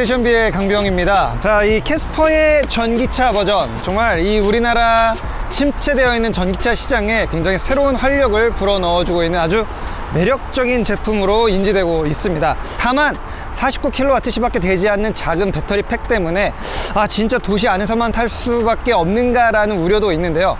세션비의 강병입니다. 자, 이 캐스퍼의 전기차 버전. 정말 이 우리나라 침체되어 있는 전기차 시장에 굉장히 새로운 활력을 불어 넣어 주고 있는 아주 매력적인 제품으로 인지되고 있습니다. 다만 49kWh밖에 되지 않는 작은 배터리 팩 때문에 아 진짜 도시 안에서만 탈 수밖에 없는가 라는 우려도 있는데요.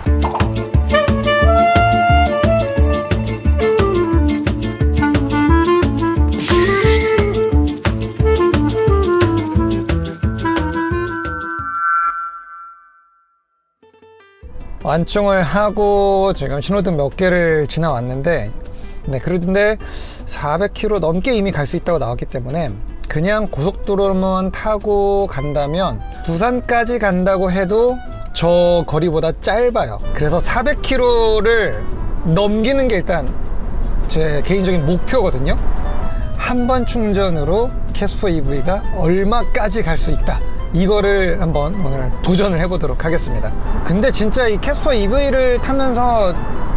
완충을 하고 지금 신호등 몇 개를 지나왔는데 네 그런데 400km 넘게 이미 갈 수 있다고 나왔기 때문에 그냥 고속도로만 타고 간다면 부산까지 간다고 해도 저 거리보다 짧아요. 그래서 400km를 넘기는 게 일단 제 개인적인 목표거든요. 한 번 충전으로 캐스퍼 EV가 얼마까지 갈 수 있다 이거를 한번 오늘 도전을 해보도록 하겠습니다. 근데 진짜 이 캐스퍼 EV를 타면서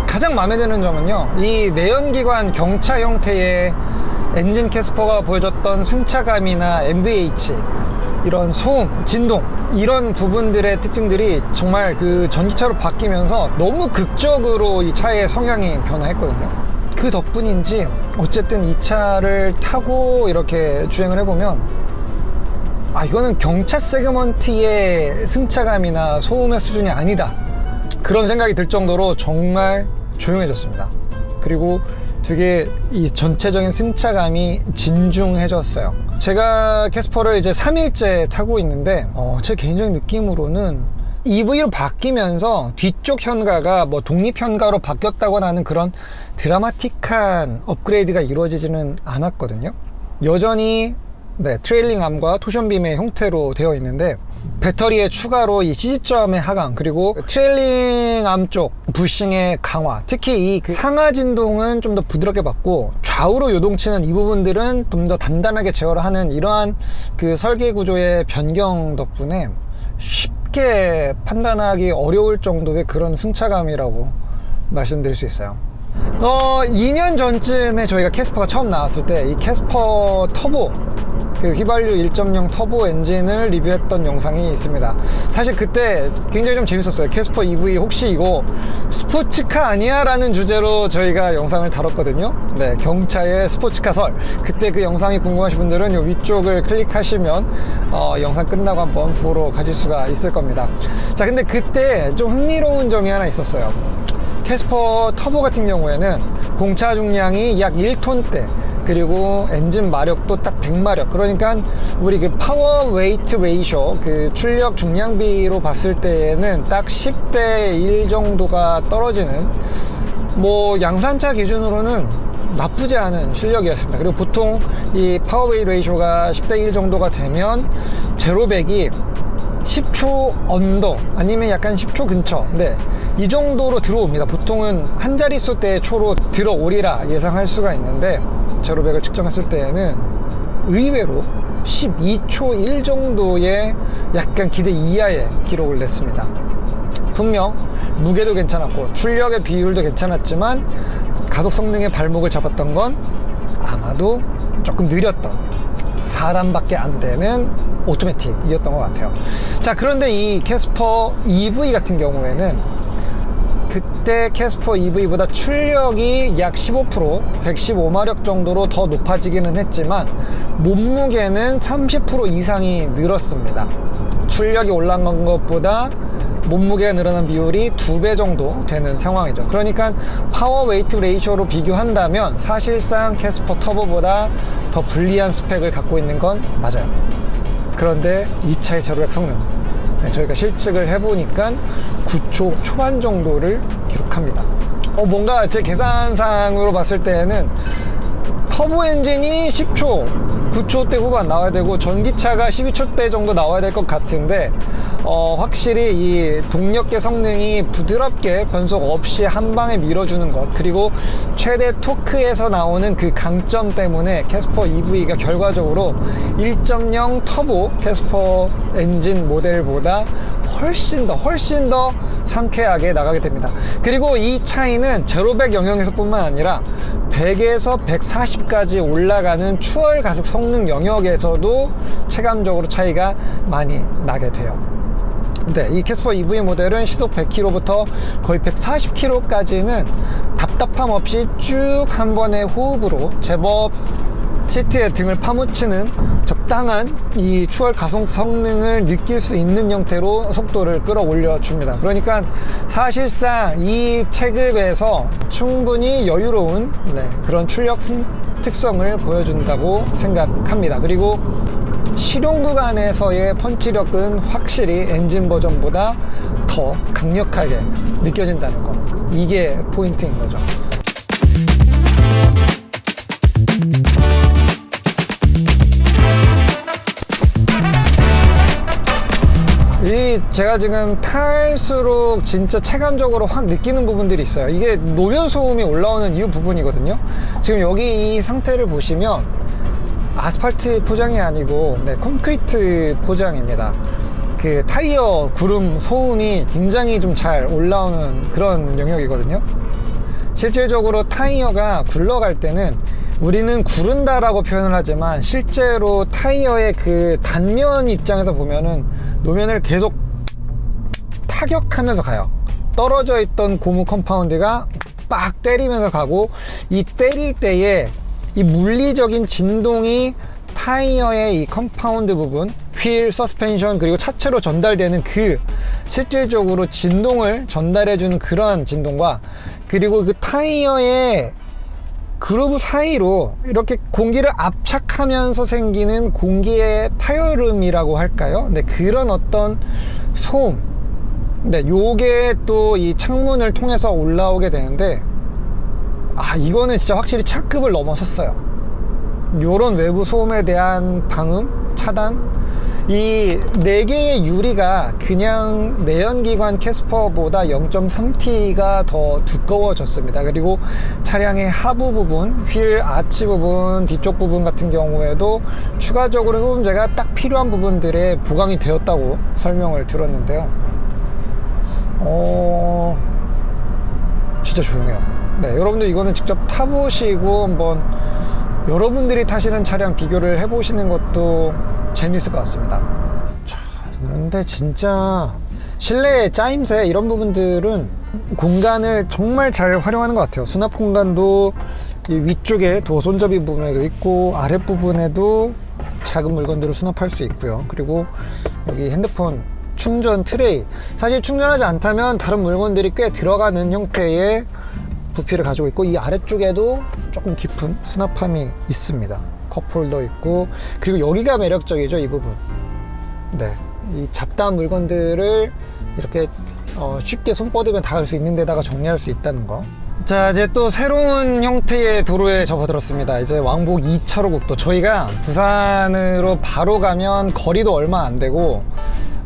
가장 마음에 드는 점은요 이 내연기관 경차 형태의 엔진 캐스퍼가 보여줬던 승차감이나 MVH 이런 소음, 진동 이런 부분들의 특징들이 정말 그 전기차로 바뀌면서 너무 극적으로 이 차의 성향이 변화했거든요. 그 덕분인지 어쨌든 이 차를 타고 이렇게 주행을 해보면 아 이거는 경차 세그먼트의 승차감이나 소음의 수준이 아니다. 그런 생각이 들 정도로 정말 조용해졌습니다. 그리고 되게 이 전체적인 승차감이 진중해졌어요. 제가 캐스퍼를 이제 3일째 타고 있는데 어, 제 개인적인 느낌으로는 EV로 바뀌면서 뒤쪽 현가가 뭐 독립 현가로 바뀌었다거나 하는 그런 드라마틱한 업그레이드가 이루어지지는 않았거든요. 여전히 네, 트레일링 암과 토션빔의 형태로 되어 있는데 배터리에 추가로 이 시지점의 하강 그리고 트레일링 암 쪽 부싱의 강화 특히 이 그 상하 진동은 좀 더 부드럽게 받고 좌우로 요동치는 이 부분들은 좀 더 단단하게 제어를 하는 이러한 그 설계 구조의 변경 덕분에 쉽게 판단하기 어려울 정도의 그런 승차감이라고 말씀드릴 수 있어요. 어, 2년 전쯤에 저희가 캐스퍼가 처음 나왔을 때 이 캐스퍼 터보 그 휘발유 1.0 터보 엔진을 리뷰했던 영상이 있습니다. 사실 그때 굉장히 좀 재밌었어요. 캐스퍼 EV 혹시 이거 스포츠카 아니야? 라는 주제로 저희가 영상을 다뤘거든요. 네 경차의 스포츠카 설. 그때 그 영상이 궁금하신 분들은 이 위쪽을 클릭하시면 어, 영상 끝나고 한번 보러 가실 수가 있을 겁니다. 자 근데 그때 좀 흥미로운 점이 하나 있었어요. 캐스퍼 터보 같은 경우에는 공차 중량이 약 1톤대 그리고 엔진 마력도 딱 100마력. 그러니까 우리 그 파워 웨이트 레이쇼 그 출력 중량비로 봤을 때에는 딱 10대 1 정도가 떨어지는 뭐 양산차 기준으로는 나쁘지 않은 실력이었습니다. 그리고 보통 이 파워 웨이트 레이쇼가 10대 1 정도가 되면 제로백이 10초 언더 아니면 약간 10초 근처. 네. 이 정도로 들어옵니다. 보통은 한 자릿수 대의 초로 들어오리라 예상할 수가 있는데 제로백을 측정했을 때에는 의외로 12초 1 정도의 약간 기대 이하의 기록을 냈습니다. 분명 무게도 괜찮았고 출력의 비율도 괜찮았지만 가속 성능의 발목을 잡았던 건 아마도 조금 느렸던 사람밖에 안 되는 오토매틱이었던 것 같아요. 자 그런데 이 캐스퍼 EV 같은 경우에는 그때 캐스퍼 EV보다 출력이 약 15% 115마력 정도로 더 높아지기는 했지만 몸무게는 30% 이상이 늘었습니다. 출력이 올라간 것보다 몸무게가 늘어난 비율이 두 배 정도 되는 상황이죠. 그러니까 파워 웨이트 레이쇼로 비교한다면 사실상 캐스퍼 터보보다 더 불리한 스펙을 갖고 있는 건 맞아요. 그런데 이 차의 제로백 성능. 네, 저희가 실측을 해보니까 9초 초반 정도를 기록합니다. 어, 뭔가 제 계산상으로 봤을 때는 터보 엔진이 10초 9초대 후반 나와야 되고 전기차가 12초대 정도 나와야 될 것 같은데 어, 확실히 이 동력계 성능이 부드럽게 변속 없이 한 방에 밀어주는 것 그리고 최대 토크에서 나오는 그 강점 때문에 캐스퍼 EV가 결과적으로 1.0 터보 캐스퍼 엔진 모델보다 훨씬 더 훨씬 더 상쾌하게 나가게 됩니다. 그리고 이 차이는 제로백 영역에서 뿐만 아니라 100에서 140까지 올라가는 추월 가속 성능 영역에서도 체감적으로 차이가 많이 나게 돼요. 네, 이 캐스퍼 EV 모델은 시속 100km부터 거의 140km까지는 답답함 없이 쭉 한 번의 호흡으로 제법 시트에 등을 파묻히는 적당한 이 추월 가속 성능을 느낄 수 있는 형태로 속도를 끌어올려 줍니다. 그러니까 사실상 이 체급에서 충분히 여유로운 네, 그런 출력 승- 특성을 보여준다고 생각합니다. 그리고 실용 구간에서의 펀치력은 확실히 엔진 버전보다 더 강력하게 느껴진다는 거. 이게 포인트인 거죠. 제가 지금 탈수록 진짜 체감적으로 확 느끼는 부분들이 있어요. 이게 노면 소음이 올라오는 이유 부분이거든요. 지금 여기 이 상태를 보시면 아스팔트 포장이 아니고 네, 콘크리트 포장입니다. 그 타이어 구름 소음이 굉장히 좀 잘 올라오는 그런 영역이거든요. 실질적으로 타이어가 굴러갈 때는 우리는 구른다라고 표현을 하지만 실제로 타이어의 그 단면 입장에서 보면은 노면을 계속 타격하면서 가요. 떨어져 있던 고무 컴파운드가 빡 때리면서 가고 이 때릴 때에 이 물리적인 진동이 타이어의 이 컴파운드 부분, 휠, 서스펜션 그리고 차체로 전달되는 그 실질적으로 진동을 전달해주는 그런 진동과 그리고 그 타이어의 그루브 사이로 이렇게 공기를 압착하면서 생기는 공기의 파열음이라고 할까요? 네, 그런 어떤 소음. 네, 요게 또 이 창문을 통해서 올라오게 되는데, 아, 이거는 진짜 확실히 차급을 넘어섰어요. 요런 외부 소음에 대한 방음, 차단, 이 네 개의 유리가 그냥 내연기관 캐스퍼보다 0.3T가 더 두꺼워졌습니다. 그리고 차량의 하부 부분, 휠 아치 부분, 뒤쪽 부분 같은 경우에도 추가적으로 흡음재가 딱 필요한 부분들에 보강이 되었다고 설명을 들었는데요. 어, 진짜 조용해요. 네, 여러분들 이거는 직접 타보시고 한번 여러분들이 타시는 차량 비교를 해보시는 것도 재밌을 것 같습니다. 자, 그런데 진짜 실내 짜임새 이런 부분들은 공간을 정말 잘 활용하는 것 같아요. 수납 공간도 이 위쪽에 도어 손잡이 부분에도 있고 아랫 부분에도 작은 물건들을 수납할 수 있고요. 그리고 여기 핸드폰 충전 트레이. 사실 충전하지 않다면 다른 물건들이 꽤 들어가는 형태의 부피를 가지고 있고 이 아래쪽에도 조금 깊은 수납함이 있습니다. 컵홀더 있고 그리고 여기가 매력적이죠 이 부분. 네, 이 잡다한 물건들을 이렇게 어, 쉽게 손 뻗으면 닿을 수 있는 데다가 정리할 수 있다는 거. 자 이제 또 새로운 형태의 도로에 접어들었습니다. 이제 왕복 2차로 국도. 저희가 부산으로 바로 가면 거리도 얼마 안 되고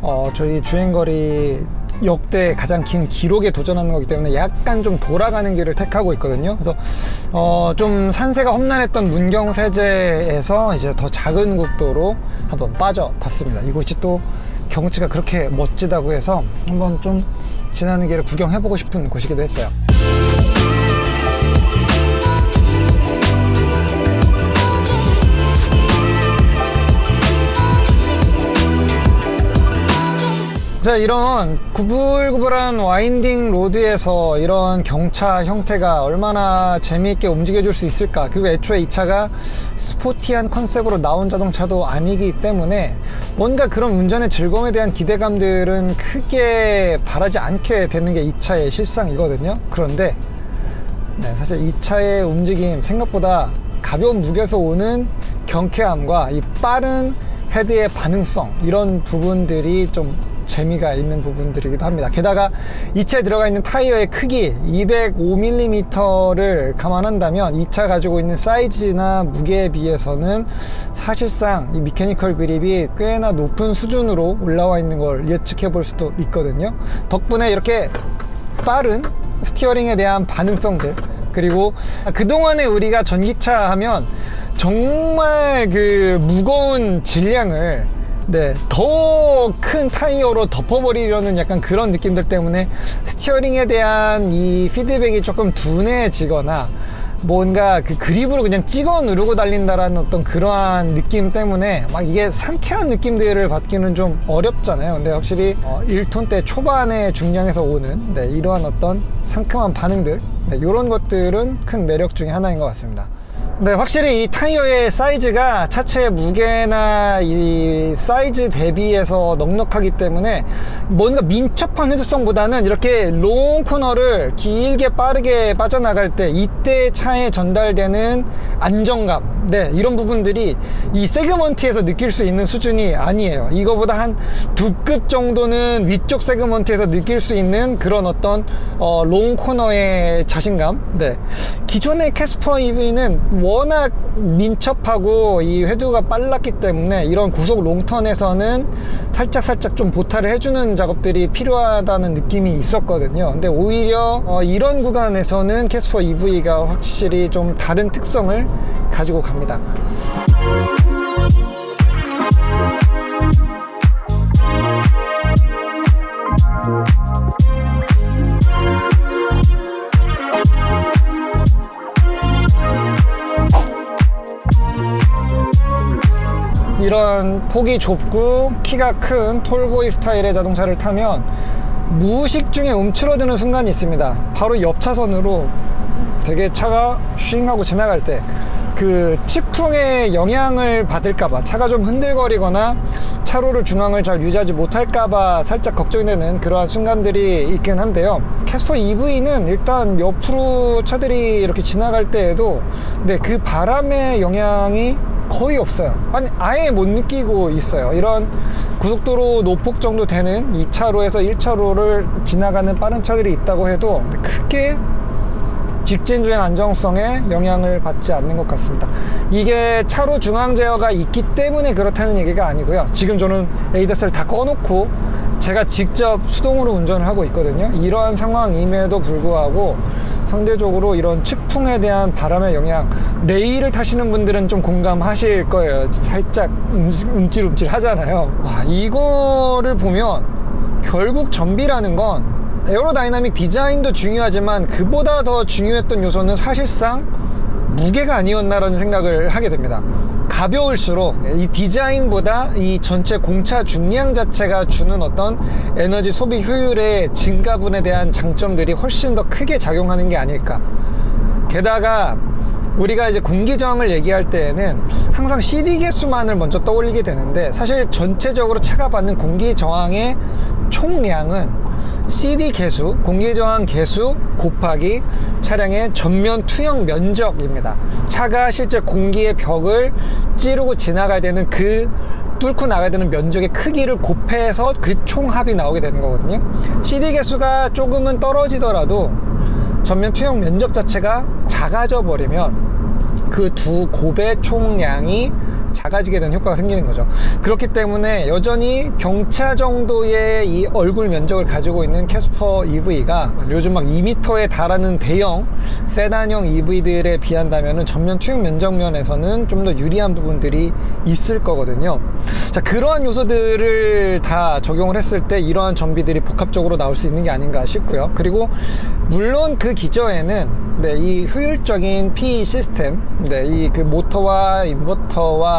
어, 저희 주행거리 역대 가장 긴 기록에 도전하는 거기 때문에 약간 좀 돌아가는 길을 택하고 있거든요. 그래서 어, 좀 산세가 험난했던 문경세제에서 이제 더 작은 국도로 한번 빠져봤습니다. 이곳이 또 경치가 그렇게 멋지다고 해서 한번 좀 지나는 길을 구경해보고 싶은 곳이기도 했어요. 자 이런 구불구불한 와인딩 로드에서 이런 경차 형태가 얼마나 재미있게 움직여 줄 수 있을까? 그리고 애초에 이 차가 스포티한 컨셉으로 나온 자동차도 아니기 때문에 뭔가 그런 운전의 즐거움에 대한 기대감들은 크게 바라지 않게 되는 게 이 차의 실상이거든요. 그런데 네, 사실 이 차의 움직임 생각보다 가벼운 무게에서 오는 경쾌함과 이 빠른 헤드의 반응성 이런 부분들이 좀 재미가 있는 부분들이기도 합니다. 게다가 이 차에 들어가 있는 타이어의 크기 205mm를 감안한다면 이 차 가지고 있는 사이즈나 무게에 비해서는 사실상 이 미케니컬 그립이 꽤나 높은 수준으로 올라와 있는 걸 예측해 볼 수도 있거든요. 덕분에 이렇게 빠른 스티어링에 대한 반응성들 그리고 그동안에 우리가 전기차 하면 정말 그 무거운 질량을 네, 더 큰 타이어로 덮어버리려는 약간 그런 느낌들 때문에 스티어링에 대한 이 피드백이 조금 둔해지거나 뭔가 그 그립으로 그냥 찍어 누르고 달린다라는 어떤 그러한 느낌 때문에 막 이게 상쾌한 느낌들을 받기는 좀 어렵잖아요. 근데 확실히 어, 1톤 대 초반의 중량에서 오는 네, 이러한 어떤 상큼한 반응들 네, 이런 것들은 큰 매력 중에 하나인 것 같습니다. 네, 확실히 이 타이어의 사이즈가 차체 무게나 이 사이즈 대비해서 넉넉하기 때문에 뭔가 민첩한 회수성보다는 이렇게 롱 코너를 길게 빠르게 빠져나갈 때 이때 차에 전달되는 안정감, 네, 이런 부분들이 이 세그먼트에서 느낄 수 있는 수준이 아니에요. 이거보다 한 두 급 정도는 위쪽 세그먼트에서 느낄 수 있는 그런 어떤 어, 롱 코너의 자신감. 네, 기존의 캐스퍼 EV는 워낙 민첩하고 이 회두가 빨랐기 때문에 이런 고속 롱턴에서는 살짝 살짝 좀 보타를 해주는 작업들이 필요하다는 느낌이 있었거든요. 근데 오히려 어, 이런 구간에서는 캐스퍼 EV가 확실히 좀 다른 특성을 가지고 갑니다. 이런 폭이 좁고 키가 큰 톨보이 스타일의 자동차를 타면 무의식 중에 움츠러드는 순간이 있습니다. 바로 옆 차선으로 되게 차가 쉥 하고 지나갈 때 그 치풍의 영향을 받을까봐 차가 좀 흔들거리거나 차로를 중앙을 잘 유지하지 못할까봐 살짝 걱정이 되는 그러한 순간들이 있긴 한데요. 캐스퍼 EV는 일단 옆으로 차들이 이렇게 지나갈 때에도 네, 그 바람의 영향이 거의 없어요. 아니, 아예 못 느끼고 있어요. 이런 고속도로 노폭 정도 되는 2차로에서 1차로를 지나가는 빠른 차들이 있다고 해도 크게 직진 주행 안정성에 영향을 받지 않는 것 같습니다. 이게 차로 중앙 제어가 있기 때문에 그렇다는 얘기가 아니고요. 지금 저는 에이더스를 다 꺼놓고 제가 직접 수동으로 운전을 하고 있거든요. 이러한 상황임에도 불구하고 상대적으로 이런 측풍에 대한 바람의 영향, 레일을 타시는 분들은 좀 공감하실 거예요. 살짝 움찔움찔 하잖아요. 와, 이거를 보면 결국 전비라는 건 에어로다이나믹 디자인도 중요하지만 그보다 더 중요했던 요소는 사실상 무게가 아니었나라는 생각을 하게 됩니다. 가벼울수록 이 디자인보다 이 전체 공차 중량 자체가 주는 어떤 에너지 소비 효율의 증가분에 대한 장점들이 훨씬 더 크게 작용하는 게 아닐까. 게다가 우리가 이제 공기 저항을 얘기할 때에는 항상 CD 개수만을 먼저 떠올리게 되는데 사실 전체적으로 차가 받는 공기 저항의 총량은 CD 개수, 공기 저항 개수 곱하기 차량의 전면 투영 면적입니다. 차가 실제 공기의 벽을 찌르고 지나가야 되는 그 뚫고 나가야 되는 면적의 크기를 곱해서 그 총합이 나오게 되는 거거든요. CD 개수가 조금은 떨어지더라도 전면 투영 면적 자체가 작아져 버리면 그 두 곱의 총량이 작아지게 되는 효과가 생기는 거죠. 그렇기 때문에 여전히 경차 정도의 이 얼굴 면적을 가지고 있는 캐스퍼 EV가 요즘 막 2m에 달하는 대형 세단형 EV들에 비한다면 전면 투영 면적 면에서는 좀 더 유리한 부분들이 있을 거거든요. 자, 그러한 요소들을 다 적용을 했을 때 이러한 전비들이 복합적으로 나올 수 있는 게 아닌가 싶고요. 그리고 물론 그 기저에는 네, 이 효율적인 P 시스템, 네, 이 그 모터와 인버터와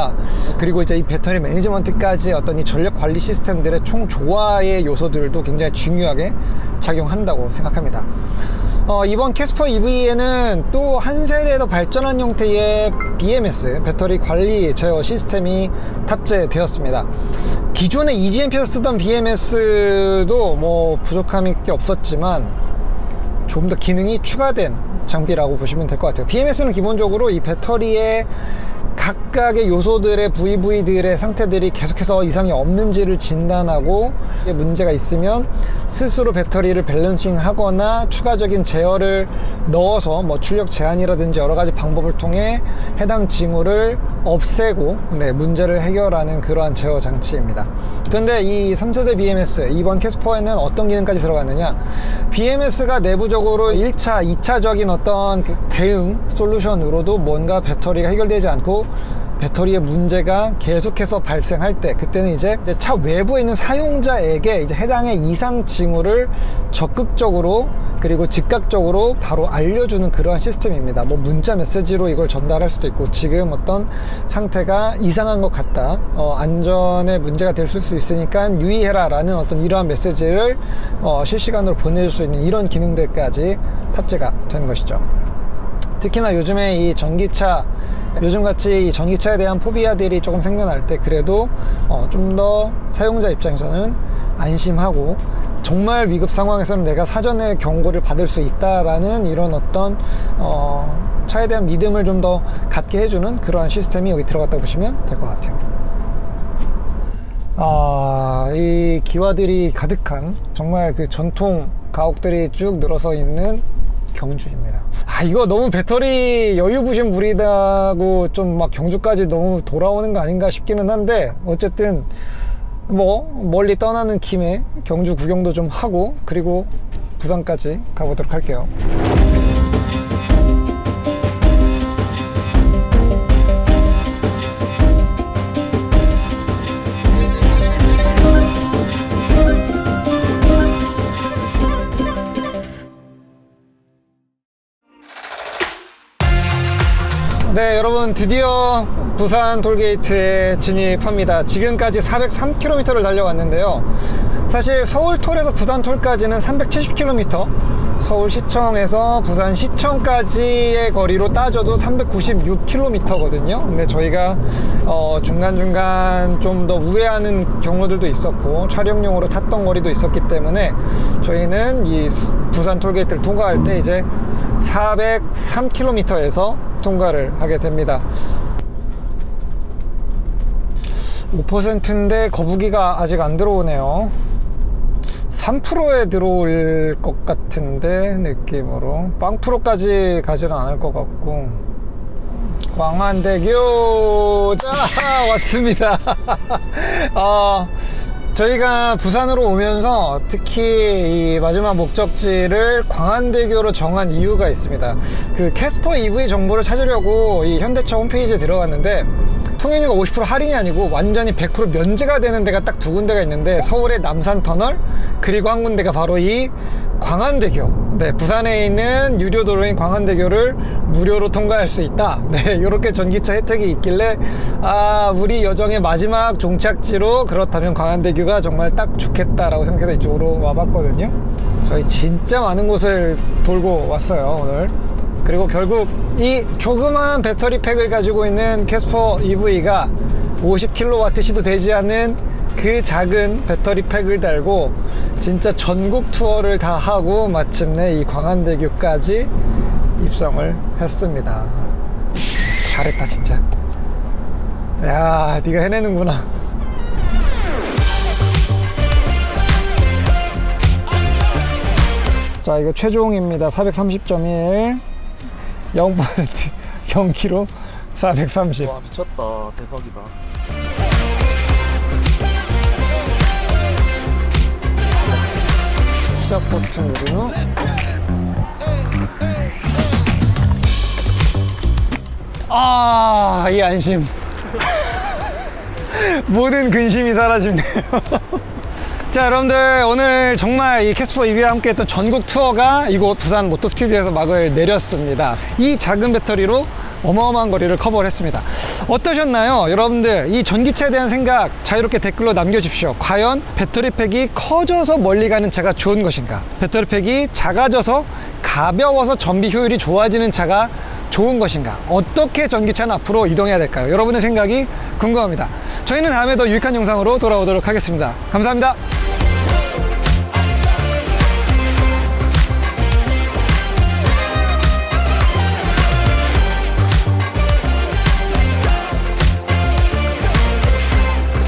그리고 이제 이 배터리 매니지먼트까지 어떤 이 전력 관리 시스템들의 총 조화의 요소들도 굉장히 중요하게 작용한다고 생각합니다. 어, 이번 캐스퍼 EV에는 또 한 세대 더 발전한 형태의 BMS 배터리 관리 제어 시스템이 탑재되었습니다. 기존의 EGMP에서 쓰던 BMS도 뭐 부족함이 크게 없었지만 좀더 기능이 추가된 장비라고 보시면 될 것 같아요. BMS는 기본적으로 이 배터리의 각각의 요소들의 VV들의 상태들이 계속해서 이상이 없는지를 진단하고 문제가 있으면 스스로 배터리를 밸런싱 하거나 추가적인 제어를 넣어서 뭐 출력 제한이라든지 여러 가지 방법을 통해 해당 징후를 없애고 네, 문제를 해결하는 그러한 제어 장치입니다. 그런데 이 3세대 BMS 이번 캐스퍼에는 어떤 기능까지 들어갔느냐 BMS가 내부적으로 1차, 2차적인 어떤 그 대응 솔루션으로도 뭔가 배터리가 해결되지 않고 배터리의 문제가 계속해서 발생할 때 그때는 이제 차 외부에 있는 사용자에게 이제 해당의 이상 징후를 적극적으로 그리고 즉각적으로 바로 알려주는 그러한 시스템입니다. 뭐 문자 메시지로 이걸 전달할 수도 있고 지금 어떤 상태가 이상한 것 같다. 어, 안전에 문제가 될 수 있으니까 유의해라 라는 어떤 이러한 메시지를 어, 실시간으로 보내줄 수 있는 이런 기능들까지 탑재가 된 것이죠. 특히나 요즘에 이 전기차 요즘같이 이 전기차에 대한 포비아들이 조금 생겨날 때 그래도 어, 좀 더 사용자 입장에서는 안심하고 정말 위급 상황에서는 내가 사전에 경고를 받을 수 있다라는 이런 어떤 어, 차에 대한 믿음을 좀 더 갖게 해주는 그러한 시스템이 여기 들어갔다 보시면 될 것 같아요. 아, 이 기와들이 가득한 정말 그 전통 가옥들이 쭉 늘어서 있는 경주입니다. 아, 이거 너무 배터리 여유 부심 부리다고 좀 막 경주까지 너무 돌아오는 거 아닌가 싶기는 한데 어쨌든 뭐 멀리 떠나는 김에 경주 구경도 좀 하고 그리고 부산까지 가보도록 할게요. 여러분 드디어 부산 톨게이트에 진입합니다. 지금까지 403km를 달려왔는데요. 사실 서울톨에서 부산톨까지는 370km, 서울시청에서 부산시청까지의 거리로 따져도 396km거든요. 근데 저희가 어, 중간중간 좀 더 우회하는 경로들도 있었고 촬영용으로 탔던 거리도 있었기 때문에 저희는 이 부산 톨게이트를 통과할 때 이제 403km에서 통과를 하게 됩니다. 5%인데 거북이가 아직 안 들어오네요. 3%에 들어올 것 같은데 느낌으로 빵프로까지 가지는 않을 것 같고 광안대교 자 왔습니다. 어, 저희가 부산으로 오면서 특히 이 마지막 목적지를 광안대교로 정한 이유가 있습니다. 그 캐스퍼 EV 정보를 찾으려고 이 현대차 홈페이지에 들어갔는데 통행료가 50% 할인이 아니고 완전히 100% 면제가 되는 데가 딱 두 군데가 있는데 서울의 남산터널 그리고 한 군데가 바로 이 광안대교. 네 부산에 있는 유료도로인 광안대교를 무료로 통과할 수 있다. 네 이렇게 전기차 혜택이 있길래 아 우리 여정의 마지막 종착지로 그렇다면 광안대교가 정말 딱 좋겠다라고 생각해서 이쪽으로 와봤거든요. 저희 진짜 많은 곳을 돌고 왔어요 오늘 그리고 결국 이 조그만 배터리 팩을 가지고 있는 캐스퍼 EV가 50kW 시도 되지 않는 그 작은 배터리 팩을 달고 진짜 전국 투어를 다 하고 마침내 이 광안대교까지 입성을 했습니다. 잘했다 진짜. 야, 네가 해내는구나. 자, 이거 최종입니다. 430.1. 0% 0km 430. 와 미쳤다 대박이다 시작 버튼 후 아, 이 안심. 모든 근심이 사라지네요. 자, 여러분들 오늘 정말 이 캐스퍼 EV와 함께 했던 전국 투어가 이곳 부산 모터 스튜디오에서 막을 내렸습니다. 이 작은 배터리로 어마어마한 거리를 커버를 했습니다. 어떠셨나요? 여러분들 이 전기차에 대한 생각 자유롭게 댓글로 남겨주십시오. 과연 배터리 팩이 커져서 멀리 가는 차가 좋은 것인가? 배터리 팩이 작아져서 가벼워서 전비 효율이 좋아지는 차가 좋은 것인가? 어떻게 전기차는 앞으로 이동해야 될까요? 여러분의 생각이 궁금합니다. 저희는 다음에 더 유익한 영상으로 돌아오도록 하겠습니다. 감사합니다.